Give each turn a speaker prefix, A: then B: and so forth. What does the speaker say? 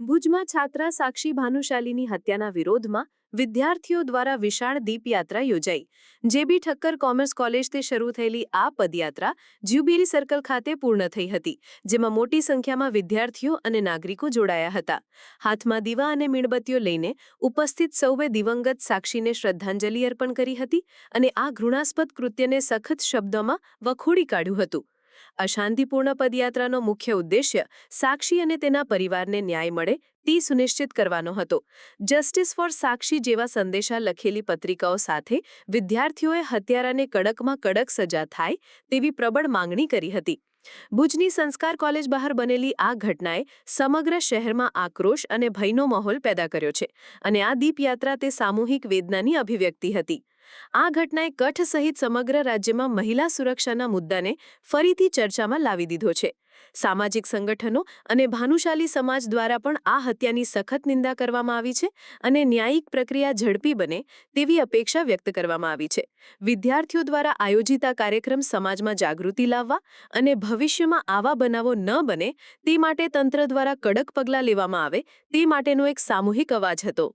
A: ભુજમાં છાત્રા સાક્ષી ભાનુશાલીની હત્યાના વિરોધમાં વિદ્યાર્થીઓ દ્વારા વિશાળ દીપયાત્રા યોજાઈ. જેબી ઠક્કર કોમર્સ કોલેજથી શરૂ થયેલી આ પદયાત્રા જ્યુબિલી સર્કલ ખાતે પૂર્ણ થઈ હતી, જેમાં મોટી સંખ્યામાં વિદ્યાર્થીઓ અને નાગરિકો જોડાયા હતા. હાથમાં દીવા અને મીણબત્તીઓ લઈને ઉપસ્થિત સૌએ દિવંગત સાક્ષીને શ્રદ્ધાંજલિ અર્પણ કરી હતી અને આ ઘૃણાસ્પદ કૃત્યને સખત શબ્દોમાં વખોડી કાઢ્યું હતું. અશાંતિપૂર્ણ પદયાત્રાનો મુખ્ય ઉદ્દેશ્ય સાક્ષી અને તેના પરિવારને ન્યાય મળે તે સુનિશ્ચિત કરવાનો હતો. જસ્ટિસ ફોર સાક્ષી જેવા સંદેશા લખેલી પત્રિકાઓ સાથે વિદ્યાર્થીઓએ હત્યારાને કડકમાં કડક સજા થાય તેવી પ્રબળ માંગણી કરી હતી. ભુજની સંસ્કાર કોલેજ બહાર બનેલી આ ઘટનાએ સમગ્ર શહેરમાં આક્રોશ અને ભયનો માહોલ પેદા કર્યો છે અને આ દીપયાત્રા તે સામૂહિક વેદનાની અભિવ્યક્તિ હતી. આ ઘટનાએ કચ્છ સહિત સમગ્ર રાજ્યમાં મહિલા સુરક્ષાના મુદ્દાને ફરીથી ચર્ચામાં લાવી દીધો છે. સામાજિક સંગઠનો અને ભાનુશાલી સમાજ દ્વારા પણ આ હત્યાની સખત નિંદા કરવામાં આવી છે અને ન્યાયિક પ્રક્રિયા ઝડપી બને તેવી અપેક્ષા વ્યક્ત કરવામાં આવી છે. વિદ્યાર્થીઓ દ્વારા આયોજિત આ કાર્યક્રમ સમાજમાં જાગૃતિ લાવવા અને ભવિષ્યમાં આવા બનાવો ન બને તે માટે તંત્ર દ્વારા કડક પગલાં લેવામાં આવે તે માટેનો એક સામૂહિક અવાજ હતો.